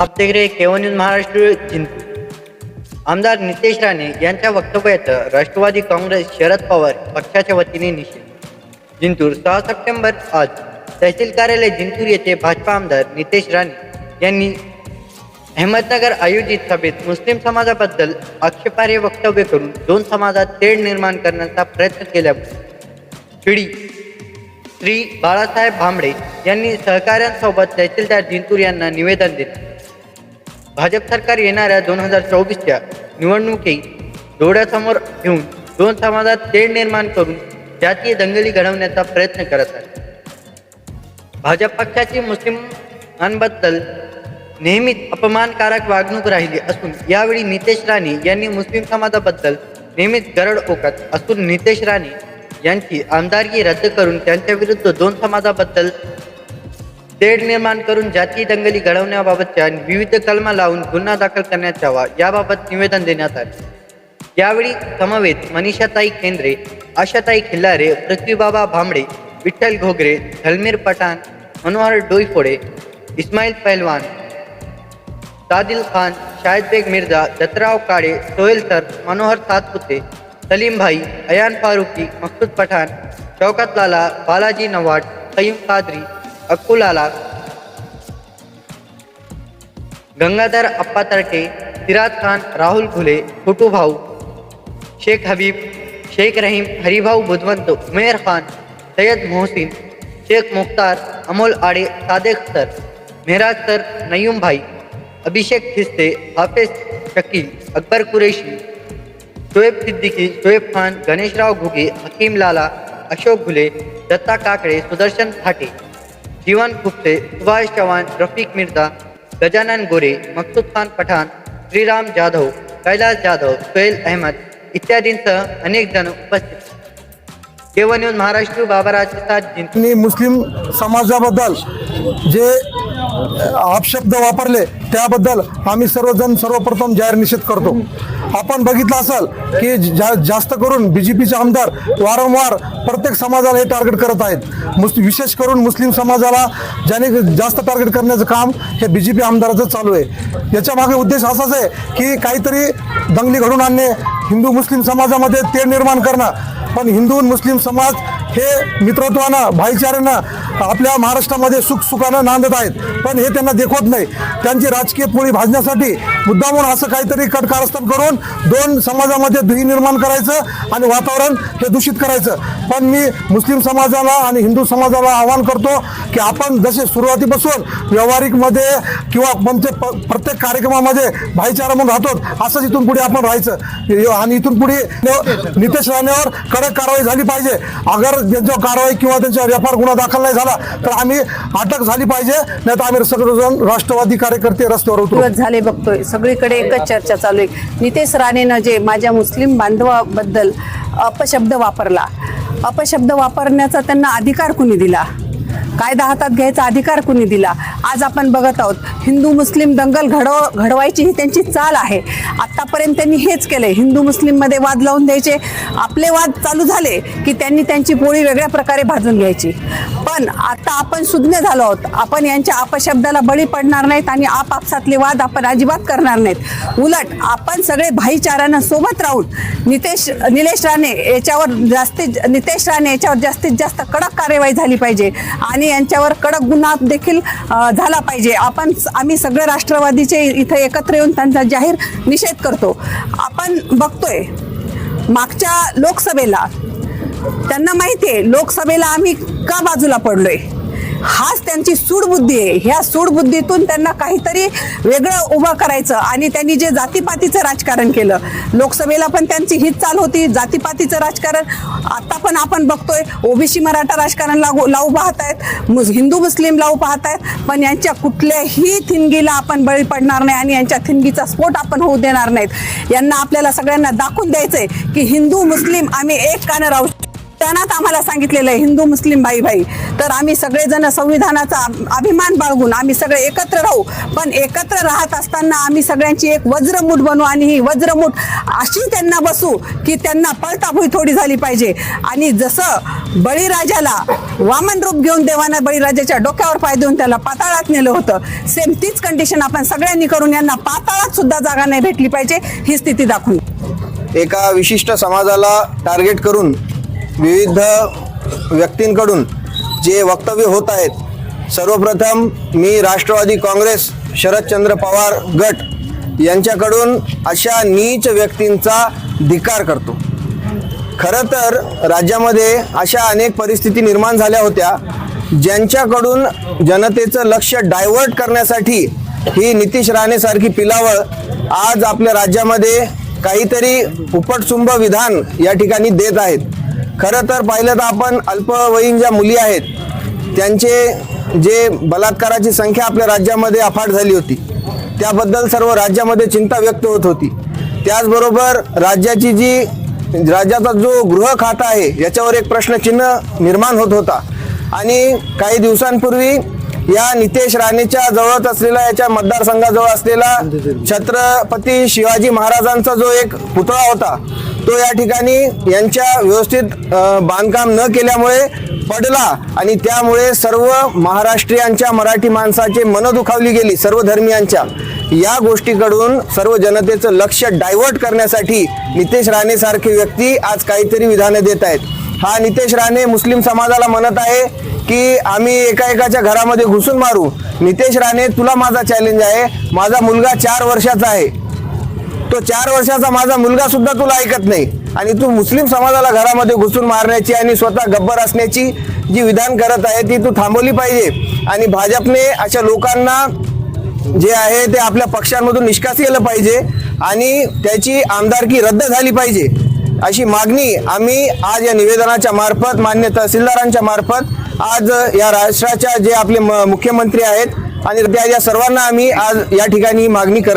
आपतेगरे केवळ न्यूज महाराष्ट्र जिंतूर आमदार नितेश राणे यांच्या वक्तव्याचं राष्ट्रवादी काँग्रेस शरद पवार पक्षाच्या वतीने निषेध. जिंतूर सहा सप्टेंबर आज. तहसील कार्यालय जिंतूर येथे भाजपा आमदार नितेश राणे यांनी अहमदनगर आयोजित सभेत मुस्लिम समाजाबद्दल आक्षेपार्ह वक्तव्य करून दोन समाजात तेढ निर्माण करण्याचा प्रयत्न केला पिढी श्री बाळासाहेब भांबडे यांनी सहकाऱ्यांसोबत तहसीलदार जिंतूर यांना निवेदन दिले. भाजप सरकार येणाऱ्या दोन हजार चोवीसच्या निवडणुकी डोळ्यासमोर घेऊन दोन समाजात तेढ निर्माण करून जातीय दंगली घडवण्याचा प्रयत्न करत आहे भाजप पक्षाची मुस्लिमांबद्दल नेहमीच अपमानकारक वागणूक राहिली असून यावेळी नितेश राणे यांनी मुस्लिम समाजाबद्दल नेहमीच गरड ओकत असून नितेश राणे यांची आमदारकी रद्द करून त्यांच्याविरुद्ध दोन समाजाबद्दल तेढ निर्माण करून जातीय दंगली घडवण्याबाबतच्या विविध कलमा लावून गुन्हा दाखल करण्यात यावा याबाबत निवेदन देण्यात आले. यावेळी समवेत मनीषाताई केंद्रे आशाताई खिल्लारे पृथ्वीबाबा भांबडे विठ्ठल घोगरे धलमीर पठाण मनोहर डोईफोडे इस्माईल पहलवान सादिल खान शाहिद बेग मिर्झा दत्तराव काळे सोहेल सर मनोहर सातपुते सलीम भाई अयान फारुकी मकसूद पठाण शौकत लाला बालाजी नवाड सईम कादरी अक्कुल आला गंगाधर अप्पा तरटे सिराज खान, राहुल घुले, फुटू भाऊ, शेख हबीब, शेख रहीम, हरिभाऊ बुधवंत, उमेर खान, सैयद मोहसिन, शेख मुख्तार, अमोल आडे, सादेक सर, मेहराज सर, नयूम भाई, अभिषेक खिस्ते, हाफिज शकील, अकबर कुरेशी, शोएब सिद्दीकी, शोएब खान, गणेशराव घुगे, हकीम लाला, अशोक घुले, दत्ता काकडे, सुदर्शन फाटे जीवन गुप्ते सुभाष चव्हाण रफिक मिर्झा गजानन गोरे मकसूद खान पठाण श्रीराम जाधव कैलास जाधव सोहेल अहमद इत्यादींसह अनेक जण उपस्थित. केवळ न्यूज महाराष्ट्र बाबाराज सात मुस्लिम समाजाबद्दल जे अपशब्द वापरले त्याबद्दल आम्ही सर्वजण सर्वप्रथम जाहीर निषेध करतो. आपण बघितलं असाल की जा जास्त करून बी जे पीचे आमदार वारंवार प्रत्येक समाजाला हे टार्गेट करत आहेत. मुस विशेष करून मुस्लिम समाजाला ज्याने जास्त टार्गेट करण्याचं काम हे बी जे पी आमदाराचं चालू आहे. याच्या मागे उद्देश असाच आहे की काहीतरी दंगली घडून आणणे हिंदू मुस्लिम समाजामध्ये ते निर्माण करणं. पण हिंदू मुस्लिम समाज हे मित्रत्वानं भाईचाऱ्यानं आपल्या महाराष्ट्रामध्ये सुखसुखानं नांदत आहेत. पण हे त्यांना देखवत नाही. त्यांची राजकीय पोळी भाजण्यासाठी मुद्दामून असं काहीतरी कटकारस्थान करून दोन समाजामध्ये दुही निर्माण करायचं आणि वातावरण हे दूषित करायचं. पण मी मुस्लिम समाजाला आणि हिंदू समाजाला आवाहन करतो की आपण जसे सुरुवातीपासून व्यावहारिकमध्ये किंवा म्हणजे प्रत्येक कार्यक्रमामध्ये भाईचारा म्हणून राहतो असंच इथून पुढे आपण राहायचं. आणि इथून पुढे नितेश राणेवर कडक कारवाई झाली पाहिजे. अगर त्यांच्यावर कारवाई किंवा त्यांच्यावर एफ गुन्हा दाखल नाही झाला तर आम्ही अटक झाली पाहिजे नाही तर आम्ही सगळेजण राष्ट्रवादी कार्यकर्ते रस्त्यावर उतरू. दिवस झाले बघतोय. सगळीकडे एकच चर्चा चालू आहे. नितेश राणेनं जे माझ्या मुस्लिम बांधवाबद्दल अपशब्द वापरला अपशब्द वापरण्याचा त्यांना अधिकार कुणी दिला? कायदा हातात घ्यायचा अधिकार कुणी दिला? आज आपण बघत आहोत हिंदू मुस्लिम दंगल घडव घडवायची ही त्यांची चाल आहे. आत्तापर्यंत त्यांनी हेच केलंय. हिंदू मुस्लिममध्ये वाद लावून द्यायचे. आपले वाद चालू झाले की त्यांनी त्यांची पोळी वेगळ्या प्रकारे भाजून घ्यायची. पण आता आपण सुज्ञ झालो आहोत. आपण यांच्या अपशब्दाला बळी पडणार नाहीत आणि आपापसातले वाद आपण अजिबात करणार नाहीत. उलट आपण सगळे भाईचारानं सोबत राहून नितेश निलेश राणे याच्यावर जास्तीत नितेश राणे याच्यावर जास्तीत जास्त कडक कार्यवाही झाली पाहिजे. आणि यांच्यावर कडक गुन्हा देखील झाला पाहिजे. आपण आम्ही सगळे राष्ट्रवादीचे इथे एकत्र येऊन त्यांचा जाहीर निषेध करतो. आपण बघतोय मागच्या लोकसभेला त्यांना माहिती आहे लोकसभेला आम्ही का बाजूला पडलोय? हाच त्यांची सूडबुद्धी आहे. ह्या सूडबुद्धीतून त्यांना काहीतरी वेगळं उभं करायचं आणि त्यांनी जे जातीपातीचं राजकारण केलं लोकसभेला पण त्यांची हीच चाल होती जातीपातीचं राजकारण. आता पण आपण बघतोय ओबीसी मराठा राजकारण लागू लावू पाहत आहेत हिंदू मुस्लिम लावू पाहत आहेत पण यांच्या कुठल्याही थिणगीला आपण बळी पडणार नाही आणि यांच्या थिणगीचा स्फोट आपण होऊ देणार नाहीत. यांना आपल्याला सगळ्यांना दाखवून द्यायचंय की हिंदू मुस्लिम आम्ही एक कानं राहू त्यांनाच आम्हाला सांगितलेलं आहे हिंदू मुस्लिम भाई भाई. तर आम्ही सगळेजण संविधानाचा अभिमान बाळगून आम्ही सगळे एकत्र राहू. पण एकत्र राहत असताना आम्ही सगळ्यांची एक वज्रमूठ बनवू आणि ही वज्रमूठ अशी त्यांना बसू की त्यांना पळताभुई थोडी झाली पाहिजे. आणि जसं बळीराजाला वामन रूप घेऊन देवानं बळीराजाच्या डोक्यावर पाय देऊन त्याला पाताळात नेलं होतं सेम तीच कंडिशन आपण सगळ्यांनी करून यांना पाताळात सुद्धा जागा नाही भेटली पाहिजे ही स्थिती दाखवून. एका विशिष्ट समाजाला टार्गेट करून विविध व्यक्तींकडून जे वक्तव्य होत आहेत सर्वप्रथम मी राष्ट्रवादी काँग्रेस शरदचंद्र पवार गट यांच्याकडून अशा नीच व्यक्तींचा धिकार करतो. खरं तर राज्यामध्ये अशा अनेक परिस्थिती निर्माण झाल्या होत्या ज्यांच्याकडून जनतेचं लक्ष डायव्हर्ट करण्यासाठी ही नितीश राणेसारखी पिलावळ आज आपल्या राज्यामध्ये काहीतरी उपटसुंब विधान या ठिकाणी देत आहेत. खरं तर पाहिलं तर आपण अल्पवयीन ज्या मुली आहेत त्यांचे जे बलात्काराची संख्या आपल्या राज्यामध्ये अफाट झाली होती त्याबद्दल सर्व राज्यामध्ये चिंता व्यक्त होत होती. त्याचबरोबर राज्याची जी राज्याचा जो गृह खाता आहे याच्यावर एक प्रश्नचिन्ह निर्माण होत होता. आणि काही दिवसांपूर्वी या नितेश राणेच्या जवळच असलेला याच्या मतदारसंघाजवळ असलेला छत्रपती शिवाजी महाराजांचा जो एक पुतळा होता तो या ठिकाणी यांच्या व्यवस्थित बांधकाम न केल्यामुळे पडला आणि त्यामुळे सर्व महाराष्ट्रीयांच्या मराठी माणसाचे मन दुखावली गेली सर्व धर्मियांच्या. या गोष्टीकडून सर्व जनतेचं लक्ष डायव्हर्ट करण्यासाठी नितेश राणेसारखे व्यक्ती आज काहीतरी विधानं देत आहेत. हा नितेश राणे मुस्लिम समाजाला म्हणत आहे की आम्ही एका एकाच्या घरामध्ये घुसून मारू. नितेश राणे तुला माझा चॅलेंज आहे. माझा मुलगा चार वर्षाचा आहे. तो चार वर्षाचा माझा मुलगा सुद्धा तुला ऐकत नाही. आणि तू मुस्लिम समाजाला घरामध्ये घुसून मारण्याची आणि स्वतः गब्बर असण्याची जी विधान करत आहे ती तू थांबवली पाहिजे. आणि भाजपने अशा लोकांना जे आहे ते आपल्या पक्षांमधून निष्कास केलं पाहिजे. आणि त्याची आमदारकी रद्द झाली पाहिजे. अशी मागणी आम्ही आज या निवेदनाच्या मार्फत मान्य तहसीलदारांच्या मार्फत आज या राष्ट्राच्या जे आपले म- मुख्यमंत्री आहेत आणि त्या या सर्वांना आम्ही आज या ठिकाणी मागणी करत